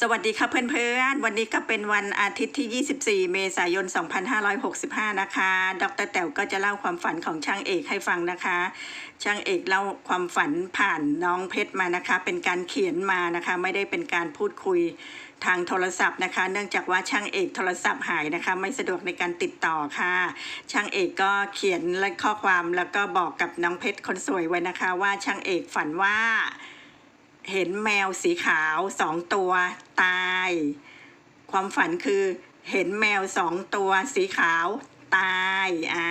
สวัสดีค่ะเพื่อนๆ วันนี้ก็เป็นวันอาทิตย์ที่ 24 เมษายน 2565 นะคะ ดรแต๋วก็จะเล่าความฝันของช่างเอกให้ฟังนะคะ ช่างเอกเล่าความฝันผ่านน้องเพชรมานะคะ เป็นการเขียนมานะคะ ไม่ได้เป็นการพูดคุยทางโทรศัพท์นะคะ เนื่องจากว่าช่างเอกโทรศัพท์หายนะคะ ไม่สะดวกในการติดต่อค่ะ ช่างเอกก็เขียนและข้อความแล้วก็บอกกับน้องเพชรคนสวยไว้นะคะ ว่าช่างเอกฝันว่า เห็นแมวสีขาวสองตัวตาย ความฝันคือเห็นแมวสองตัวสีขาวตาย อ่า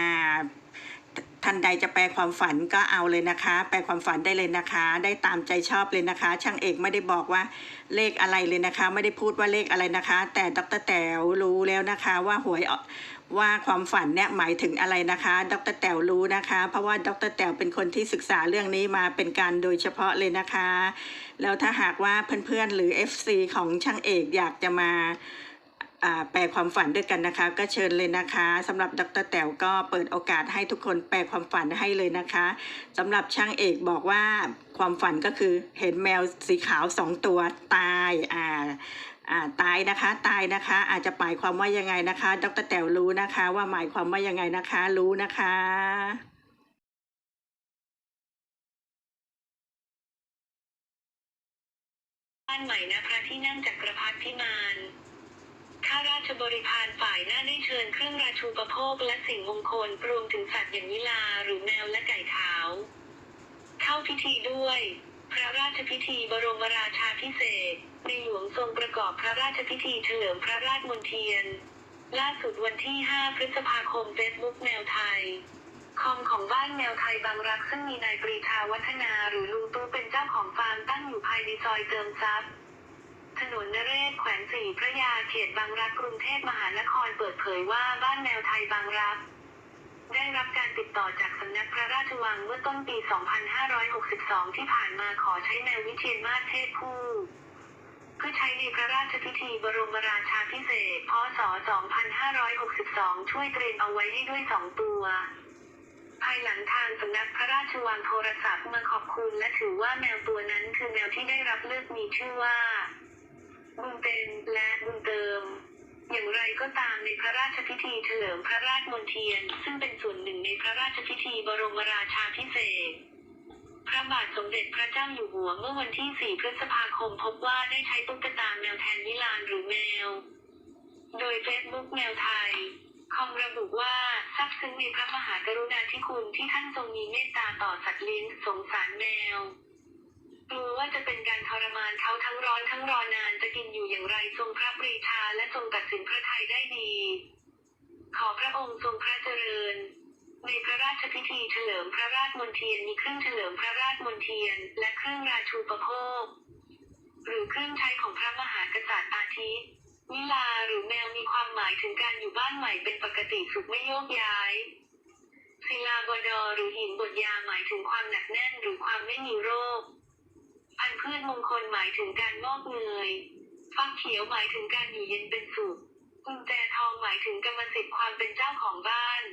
ท่านใดจะแปลความฝันก็เอาเลยนะคะ แปลความฝันได้เลยนะคะ ได้ตามใจชอบเลยนะคะ ช่างเอกไม่ได้บอกว่าเลขอะไรเลยนะคะ ไม่ได้พูดว่าเลขอะไรนะคะ แต่ดรแต๋วรู้แล้วนะคะว่าหวยว่าความฝันเนี่ยหมายถึงอะไรนะคะ ดรแต๋วรู้นะคะ เพราะว่าดรแต๋วเป็นคนที่ศึกษาเรื่องนี้มาเป็นการโดยเฉพาะเลยนะคะ แล้วถ้าหากว่าเพื่อนๆหรือ FC ของช่างเอกอยากจะมา แปลความฝันด้วยกันนะคะ ก็เชิญเลยนะคะสำหรับดรแต๋วก็เปิดโอกาสให้ทุกคนแปลความฝันให้เลยนะคะสำหรับช่างเอกบอกว่าความฝันก็คือเห็นแมวสีขาวสองตัวตายอ่าอ่าตายนะคะตายนะคะ อาจจะหมายความว่ายังไงนะคะ ดรแต๋วรู้นะคะ ว่าหมายความว่ายังไงนะคะ รู้นะคะบ้านใหม่ณพระที่นั่งจักรพรรดิพิมาน ข้าราชบริพารฝ่ายหน้าได้เชิญเครื่องราชูปโภคและสิ่งมงคลรวมถึงสัตว์อย่างนิลาหรือแมวและไก่ขาว เข้าพิธีด้วย พระราชพิธีบรมราชาพิเศษ ในหลวงทรงประกอบพระราชพิธีเฉลิมพระราชมนเทียน ล่าสุดวันที่ 5 พฤษภาคมเฟซบุ๊กแมวไทยคอมของบ้านแมวไทยบางรักซึ่งมีนายปรีชาวัฒนาหรือลุงตู้เป็นเจ้าของฟาร์มตั้งอยู่ภายในซอยเติมทรัพย์ ถนนนเรศแขวงสี่พระยาเขตบางรักกรุงเทพมหานครเปิดเผยว่าบ้านแมวไทยบางรักได้รับการติดต่อจากสำนักพระราชวังเมื่อต้นปี 2562 ที่ผ่านมาขอใช้แมววิเชียนมาศเพศผู้เพื่อใช้ในพระราชพิธีบรมราชาพิเศษพศ 2562 ช่วยเตรียมเอาไว้ให้ด้วยสองตัว ภายหลังทางสำนักพระราชวังโทรศัพท์มาขอบคุณและถือว่าแมวตัวนั้นคือแมวที่ได้รับเลือกมีชื่อว่า บุญเต็มและบุญเติม อย่างไรก็ตามในพระราชพิธีเฉลิมพระราชมนเทียน ซึ่งเป็นส่วนหนึ่งในพระราชพิธีบรมราชาพิเศษพระบาทสมเด็จพระเจ้าอยู่หัวเมื่อวันที่ 4 พฤษภาคมพบว่าได้ใช้ตุ๊กตาแมวแทนนิลานหรือแมว โดยเฟซบุ๊กแมวไทย คอมระบุว่าซาบซึ้งในพระมหากรุณาธิคุณที่ท่านทรงมีเมตตาต่อสัตว์เลี้ยงสงสารแมว กลัวว่าจะเป็นการทรมานเขาทั้งร้อนทั้งรอนานจะกินอยู่อย่างไรทรงพระปรีชาและทรงตัดสินพระทัยได้ดี ขอพระองค์ทรงพระเจริญในพระราชพิธีเฉลิมพระราชมนเทียนมีเครื่องเฉลิมพระราชมนเทียน และเครื่องราชูปโภค หรือเครื่องใช้ของพระมหากษัตริย์อาทิวิลาหรือแมวมีความหมายถึงการอยู่บ้านใหม่เป็นปกติสุขไม่โยกย้ายศิลาบดอหรือหินบดยาหมายถึงความหนักแน่นหรือความไม่มีโรค พันธุ์พืชมงคลหมายถึงการงอกเงยฟักเขียวหมายถึงการอยู่เย็นเป็นสุขกุญแจทองหมายถึงกรรมสิทธิ์ความเป็นเจ้าของบ้าน